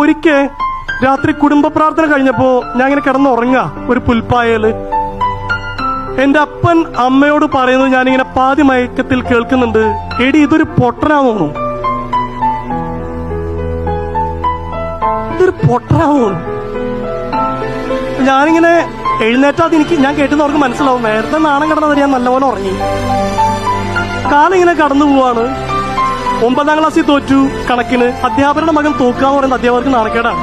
ഒരിക്കൽ രാത്രി കുടുംബ പ്രാർത്ഥന കഴിഞ്ഞപ്പോ ഞാൻ ഇങ്ങനെ കിടന്ന് ഉറങ്ങാ ഒരു പുൽപ്പായൽ. എന്റെ അപ്പൻ അമ്മയോട് പറയുന്നത് ഞാനിങ്ങനെ പാതി മയക്കത്തിൽ കേൾക്കുന്നുണ്ട്. എടി ഇതൊരു പൊട്ടനാ ഇതൊരു തോന്നുന്നു. ഞാനിങ്ങനെ എഴുന്നേറ്റാ എനിക്ക് ഞാൻ കേട്ടെന്ന് അവർക്ക് മനസ്സിലാവും. നേരത്തെ നാണം കിടന്നത് ഞാൻ നല്ലപോലെ ഉറങ്ങി. കാലിങ്ങനെ കടന്നു പോവാണ്. ഒമ്പതാം ക്ലാസ്സിൽ തോറ്റു. കണക്കിന് അധ്യാപകരുടെ മകൻ തോക്കാന്ന് പറയുന്ന അധ്യാപകർക്ക് നാണക്കേടാണ്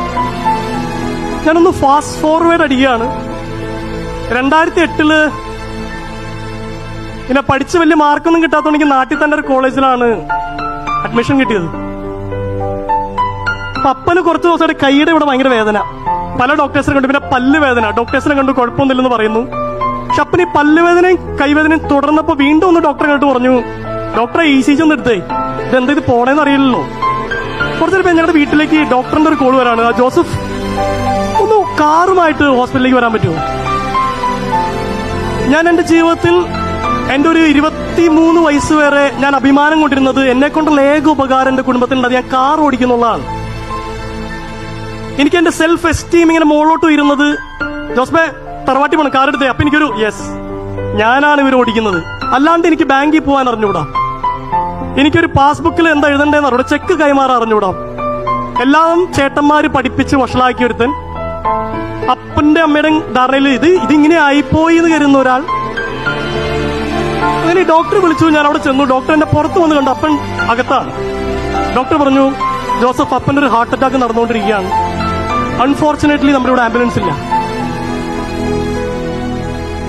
ഞാനൊന്ന് ഫാസ്റ്റ് ഫോർവേഡ് അടിക്കുകയാണ്. രണ്ടായിരത്തി എട്ടിൽ പിന്നെ പഠിച്ച് വലിയ മാർക്കൊന്നും കിട്ടാത്തതുകൊണ്ട് എനിക്ക് നാട്ടിൽ തന്നെ ഒരു കോളേജിലാണ് അഡ്മിഷൻ കിട്ടിയത്. അപ്പൊ അപ്പന് കുറച്ച് ദിവസമായിട്ട് കൈയുടെ ഇവിടെ ഭയങ്കര വേദന. പല ഡോക്ടേഴ്സിനെ കണ്ടു. പിന്നെ പല്ല് വേദന. ഡോക്ടേഴ്സിനെ കണ്ടു കുഴപ്പമൊന്നുമില്ലെന്ന് പറയുന്നു. പക്ഷെ അപ്പന് ഈ പല്ല് വേദനയും കൈവേദനയും തുടർന്നപ്പോ വീണ്ടും ഒന്ന് ഡോക്ടറെ കണ്ടു പറഞ്ഞു ഡോക്ടറെ ഇ സി എടുത്തേ. ഇതെന്താ ഇത് പോണേന്ന് അറിയില്ലല്ലോ. കുറച്ചു നേരം ഞങ്ങളുടെ വീട്ടിലേക്ക് ഡോക്ടറിന്റെ ഒരു കോൾ വരാണ്. ജോസഫ് ഒന്ന് കാറുമായിട്ട് ഹോസ്പിറ്റലിലേക്ക് വരാൻ പറ്റുമോ? ഞാൻ എന്റെ ജീവിതത്തിൽ എന്റെ ഒരു ഇരുപത്തി മൂന്ന് വയസ്സ് വരെ ഞാൻ അഭിമാനം കൊണ്ടിരുന്നത് എന്നെ കൊണ്ടുള്ള ഏക ഉപകാരം എന്റെ കുടുംബത്തിലുണ്ട്. അത് ഞാൻ കാർ ഓടിക്കുന്നുള്ളതാണ്. എനിക്ക് എന്റെ സെൽഫ് എസ്റ്റീം ഇങ്ങനെ മുകളിലോട്ട് വരുന്നത് ജോസ്ബെ തറവാട്ടി പോണം കാർ എടുത്തേ. അപ്പൊ എനിക്കൊരു യെസ് ഞാനാണ് ഇവർ ഓടിക്കുന്നത്. അല്ലാണ്ട് എനിക്ക് ബാങ്കിൽ പോകാൻ അറിഞ്ഞുകൂടാ. എനിക്കൊരു പാസ്ബുക്കിൽ എന്താ എഴുതണ്ടേന്ന് അവിടെ ചെക്ക് കൈമാറാൻ അറിഞ്ഞുകൂടാ എല്ലാം ചേട്ടന്മാര് പഠിപ്പിച്ച് വഷളാക്കി ഒരുത്തൻ. അപ്പന്റെ അമ്മയുടെ ധാരണയിൽ ഇത് ഇതിങ്ങനെ ആയിപ്പോയി എന്ന് കരുതുന്ന ഒരാൾ. അങ്ങനെ ഡോക്ടർ വിളിച്ചു ഞാൻ അവിടെ ചെന്നു. ഡോക്ടർ എന്നെ പുറത്ത് വന്ന് കണ്ടു. അപ്പൻ അകത്താണ്. ഡോക്ടർ പറഞ്ഞു ജോസഫ് അപ്പന്റെ ഒരു ഹാർട്ട് അറ്റാക്ക് നടന്നുകൊണ്ടിരിക്കുകയാണ്. അൺഫോർച്ചുനേറ്റ്ലി നമ്മുടെ ഇവിടെ ആംബുലൻസ് ഇല്ല.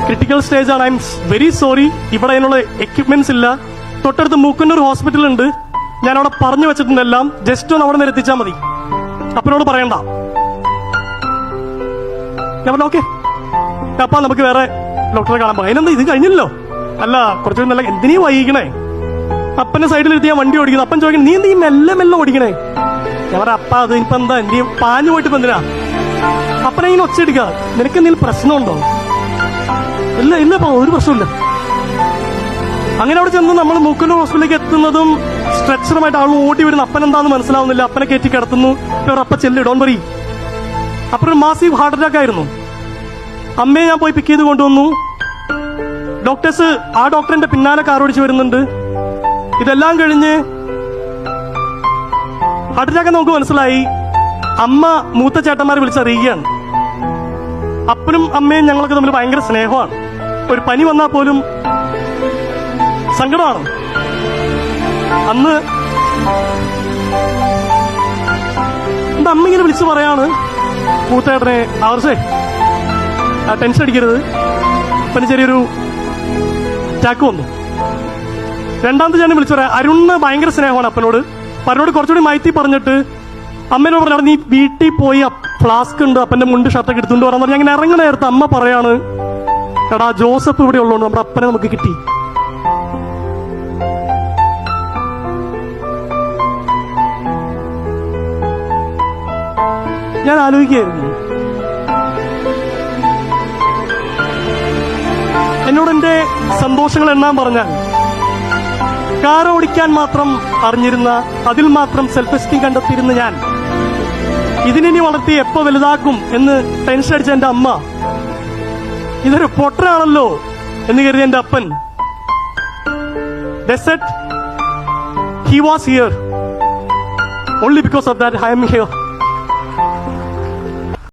ക്രിട്ടിക്കൽ സ്റ്റേജ് ആണ്. ഐ എം വെരി സോറി ഇവിടെ അതിനുള്ള എക്യുപ്മെന്റ്സ് ഇല്ല. തൊട്ടടുത്ത് മൂക്കന്നൂർ ഹോസ്പിറ്റൽ ഉണ്ട് ഞാൻ അവിടെ പറഞ്ഞു വെച്ചിട്ടുണ്ടെല്ലാം ജസ്റ്റ് ഒന്ന് അവിടെ നിന്ന് എത്തിച്ചാൽ മതി അപ്പനോട് പറയണ്ട. ഞാൻ ഓക്കെ. അപ്പ നമുക്ക് വേറെ ഡോക്ടറെ കാണാൻ പോകാം അതിനെന്താ ഇത് കഴിഞ്ഞില്ലല്ലോ? അല്ല കുറച്ചുകൂടി നല്ല എന്തിനീ വൈകിക്കണേ? അപ്പന്റെ സൈഡിൽ ഇരുത്തി ഞാൻ വണ്ടി ഓടിക്കുന്നു. അപ്പൻ ചോദിക്കണം നീ എന്ത് മെല്ലെ മെല്ലെ ഓടിക്കണേ? ഞാൻ അപ്പ അത് ഇപ്പൊ എന്താ എന്ത് പാഞ്ഞു പോയിട്ട് എന്തിനാ? അപ്പനെ ഇങ്ങനെ ഒച്ചയെടുക്കുക. നിനക്ക് എന്തെങ്കിലും പ്രശ്നമുണ്ടോ? ഇല്ല ഇല്ല ഒരു പ്രശ്നമില്ല അങ്ങനെ അവിടെ ചെന്ന് നമ്മൾ മൂക്കന്നൂർ ഹോസ്പിറ്റലിലേക്ക് എത്തുന്നതും സ്ട്രെച്ചറുമായിട്ട് ആൾ ഓടി വരുന്ന അപ്പൻ എന്താന്ന് മനസ്സിലാവുന്നില്ല. അപ്പനെ കയറ്റി കിടത്തുന്നു. അപ്പ ചെല്ലി ഡോൺ പറയും അപ്പൊ ഒരു ഹാർട്ട് അറ്റാക്ക് ആയിരുന്നു. അമ്മയെ ഞാൻ പോയി പിക്ക് ചെയ്ത് കൊണ്ടുവന്നു. ഡോക്ടേഴ്സ് ആ ഡോക്ടറിന്റെ പിന്നാലെ കാർ ഓടിച്ചു വരുന്നുണ്ട്. ഇതെല്ലാം കഴിഞ്ഞ് ഹാർട്ട് അറ്റാക്ക് നമുക്ക് മനസ്സിലായി. അമ്മ മൂത്ത ചേട്ടന്മാരെ വിളിച്ചറിയുകയാണ്. അപ്പനും അമ്മയും ഞങ്ങൾക്ക് തമ്മിൽ ഭയങ്കര സ്നേഹമാണ്. ഒരു പനി വന്നാൽ പോലും സങ്കടമാണ്. അന്ന് എന്റെ അമ്മ ഇങ്ങനെ വിളിച്ചു പറയാണ് മൂത്തേട്ടനെ ആവർസേ ടെൻഷൻ അടിക്കരുത്. പിന്നെ ചെറിയൊരു ചാക്ക് വന്നു. രണ്ടാമത്തെ ഞാൻ വിളിച്ചു പറയാം അരുണ് ഭയങ്കര സ്നേഹമാണ് അപ്പനോട്. അപ്പനോട് കുറച്ചുകൂടി മൈത്തി പറഞ്ഞിട്ട് അമ്മേനോട് പറഞ്ഞു നീ വീട്ടിൽ പോയി ഫ്ലാസ്ക് ഉണ്ട് അപ്പന്റെ മുണ്ട് ഷർട്ടൊക്കെ എടുത്തുകൊണ്ട് പറഞ്ഞു. അങ്ങനെ ഇറങ്ങണ നേരത്തെ അമ്മ പറയാണ് എടാ ജോസഫ് ഇവിടെ ഉള്ളതുകൊണ്ട് നമ്മുടെ അപ്പനെ നമുക്ക് കിട്ടി. ഞാൻ ആലോചിക്കുകയായിരുന്നു. എന്നോട് എന്റെ സന്തോഷങ്ങൾ എണ്ണാൻ പറഞ്ഞാൽ കാർ ഓടിക്കാൻ മാത്രം അറിഞ്ഞിരുന്ന അതിൽ മാത്രം സെൽഫ് എസ്റ്റീം കണ്ടെത്തിയിരുന്ന ഞാൻ ഇതിനി വളർത്തി എപ്പോ വലുതാക്കും എന്ന് ടെൻഷൻ അടിച്ച എന്റെ അമ്മ ഇതൊരു പൊട്ടനാണല്ലോ എന്ന് കരുതിയ എന്റെ അപ്പൻ. He was here only because of that I am here